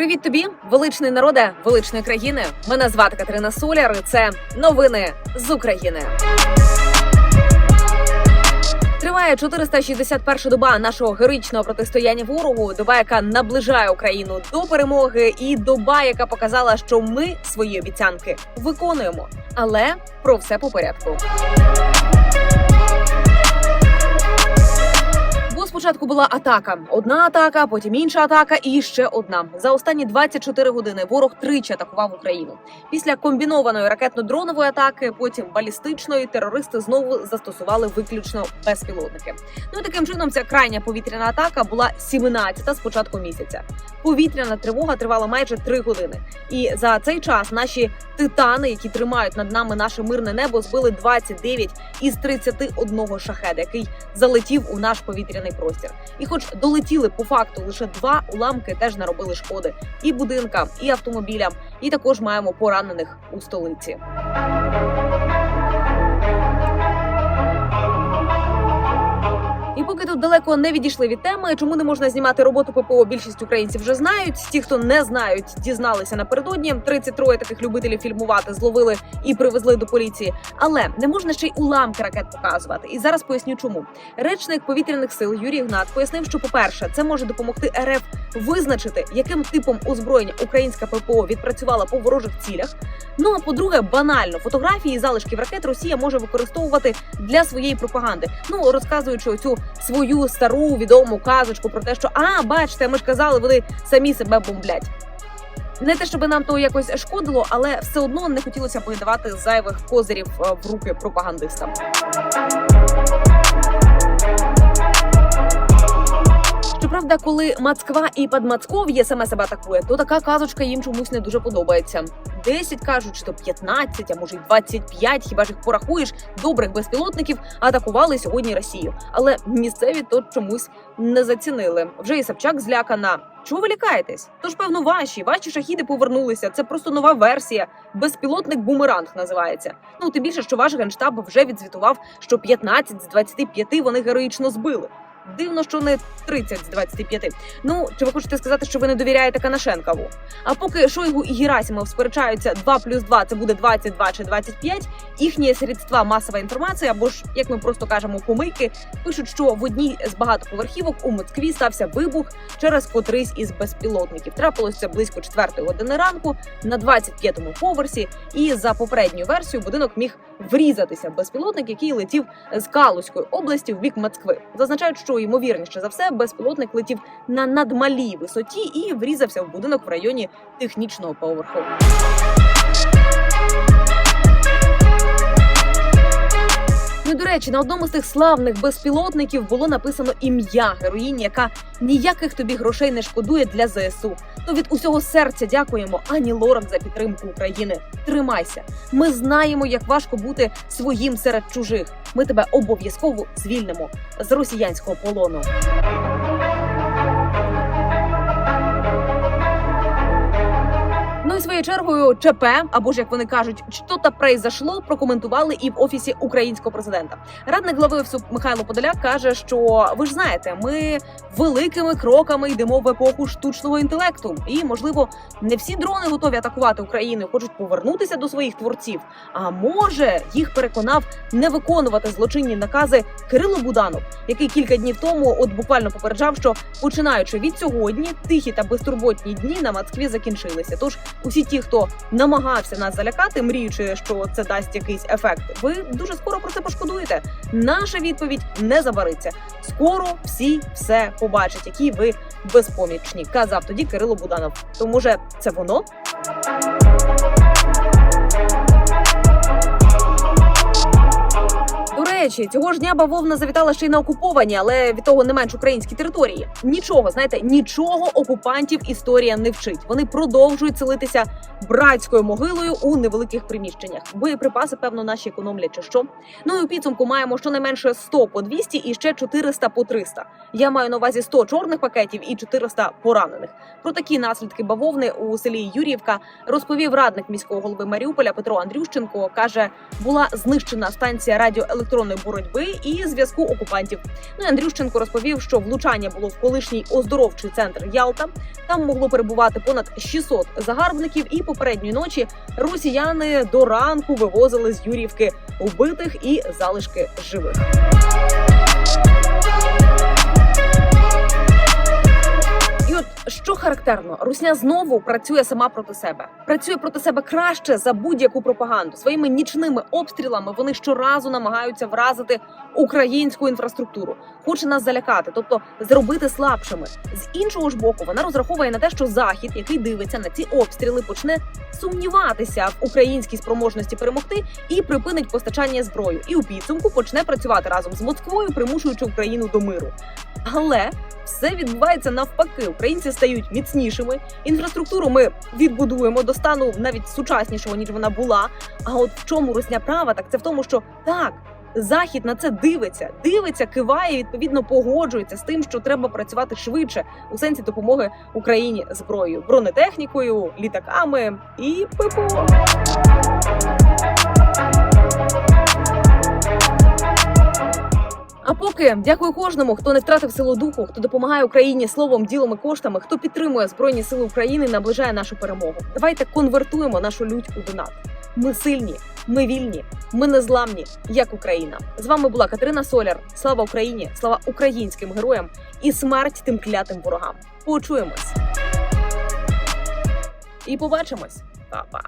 Привіт тобі, величний народе, величної країни. Мене звати Катерина Соляр. Це новини з України. Триває 461 доба нашого героїчного протистояння ворогу. Доба, яка наближає Україну до перемоги, і доба, яка показала, що ми свої обіцянки виконуємо. Але про все по порядку. Спочатку була атака, одна атака, потім інша атака, і ще одна. За останні 24 години ворог тричі атакував Україну. Після комбінованої ракетно-дронової атаки, потім балістичної, терористи знову застосували виключно безпілотники. Ну і таким чином ця крайня повітряна атака була 17-та з початку місяця. Повітряна тривога тривала майже 3 години. І за цей час наші титани, які тримають над нами наше мирне небо, збили 29 із 31 шахеда, який залетів у наш повітряний простір. І, хоч долетіли по факту лише два уламки, теж наробили шкоди і будинкам, і автомобілям. І також маємо поранених у столиці. Далеко не відійшли від теми, чому не можна знімати роботу ППО, більшість українців вже знають. Ті, хто не знають, дізналися напередодні. 33 таких любителів фільмувати зловили і привезли до поліції. Але не можна ще й уламки ракет показувати. І зараз поясню, чому речник повітряних сил Юрій Гнат пояснив, що, по-перше, це може допомогти РФ визначити, яким типом озброєння українська ППО відпрацювала по ворожих цілях. Ну а по-друге, банально фотографії залишків ракет Росія може використовувати для своєї пропаганди. Ну розказуючи оцю свою стару відому казочку про те, що а бачите, ми ж казали, вони самі себе бомблять. Не те, щоб нам то якось шкодило, але все одно не хотілося б зайвих козирів е, в руки пропагандистам. Щоправда, коли Москва і Подмосков'я саме себе атакує, то така казочка їм чомусь не дуже подобається. 10 кажуть, що 15, а може й 25, хіба ж їх порахуєш, добрих безпілотників атакували сьогодні Росію. Але місцеві то чомусь не зацінили. Вже і Собчак злякана. Чого ви лякаєтесь? Тож, певно, ваші ваші шахіди повернулися. Це просто нова версія. Безпілотник бумеранг називається. Ну тим більше, що ваш генштаб вже відзвітував, що 15 з 25 вони героїчно збили. Дивно, що не 30 з 25. Ну чи ви хочете сказати, що ви не довіряєте Канашенкову? А поки Шойгу і Герасимов сперечаються 2 плюс 2 це буде 22 чи 25, їхні средства масова інформація, або ж як ми просто кажемо, помийки, пишуть, що в одній з багатоповерхівок у Москві стався вибух через котрийсь із безпілотників. Трапилося близько 4 години ранку на 25-му поверсі. І за попередньою версією будинок міг врізатися безпілотник, який летів з Калузької області в бік Москви. Зазначають, що ймовірніше за все безпілотник летів на надмалій висоті і врізався в будинок в районі технічного поверху. Ну, до речі, на одному з тих славних безпілотників було написано ім'я героїні, яка ніяких тобі грошей не шкодує для ЗСУ. То від усього серця дякуємо Ані Лорак за підтримку України. Тримайся. Ми знаємо, як важко бути своїм серед чужих. Ми тебе обов'язково звільнимо з росіянського полону. Ну і своєю чергою ЧП, або ж як вони кажуть, що-то произошло, прокоментували і в офісі українського президента. Радник глави ФСУ Михайло Подоляк каже, що ви ж знаєте, ми великими кроками йдемо в епоху штучного інтелекту, і можливо не всі дрони готові атакувати Україну, хочуть повернутися до своїх творців. А може їх переконав не виконувати злочинні накази Кирило Буданов, який кілька днів тому от буквально попереджав, що починаючи від сьогодні, тихі та безтурботні дні на Москві закінчилися. Тож усі ті, хто намагався нас залякати, мріючи, що це дасть якийсь ефект, ви дуже скоро про це пошкодуєте. Наша відповідь не забариться. Скоро всі все побачать, які ви безпомічні, казав тоді Кирило Буданов. Тому же це воно? Речі, цього ж дня бавовна завітала ще й на окуповані, але від того не менш українські території. Нічого, знаєте, нічого окупантів історія не вчить. Вони продовжують селитися братською могилою у невеликих приміщеннях. Боєприпаси, певно, наші економлять чи що. Ну і у підсумку маємо щонайменше 100 по 200 і ще 400 по 300. Я маю на увазі 100 чорних пакетів і 400 поранених. Про такі наслідки бавовни у селі Юріївка розповів радник міського голови Маріуполя Петро Андрющенко. каже: була знищена станція радіоелектронної боротьби і зв'язку окупантів. Ну і Андрющенко розповів, що влучання було в колишній оздоровчий центр Ялта. Там могло перебувати понад 600 загарбників, і попередньої ночі росіяни до ранку вивозили з Юрівки убитих і залишки живих. Що характерно, Русня знову працює сама проти себе. Працює проти себе краще за будь-яку пропаганду. Своїми нічними обстрілами вони щоразу намагаються вразити українську інфраструктуру, хоче нас залякати, тобто зробити слабшими. З іншого ж боку, вона розраховує на те, що захід, який дивиться на ці обстріли, почне сумніватися в українській спроможності перемогти і припинить постачання зброї. І у підсумку почне працювати разом з Москвою, примушуючи Україну до миру. Але все відбувається навпаки. Українці стають міцнішими. Інфраструктуру ми відбудуємо до стану навіть сучаснішого ніж вона була. А от в чому русня права, так це в тому, що так. Захід на це дивиться, дивиться, киває, відповідно погоджується з тим, що треба працювати швидше у сенсі допомоги Україні зброєю, бронетехнікою, літаками і ППО. А поки дякую кожному, хто не втратив силу духу, хто допомагає Україні словом, ділом і коштами, хто підтримує збройні сили України, наближає нашу перемогу. Давайте конвертуємо нашу лють у донат. Ми сильні, ми вільні, ми незламні, як Україна. З вами була Катерина Соляр. Слава Україні! Слава українським героям і смерть тим клятим ворогам. Почуємось і побачимось, Па-па!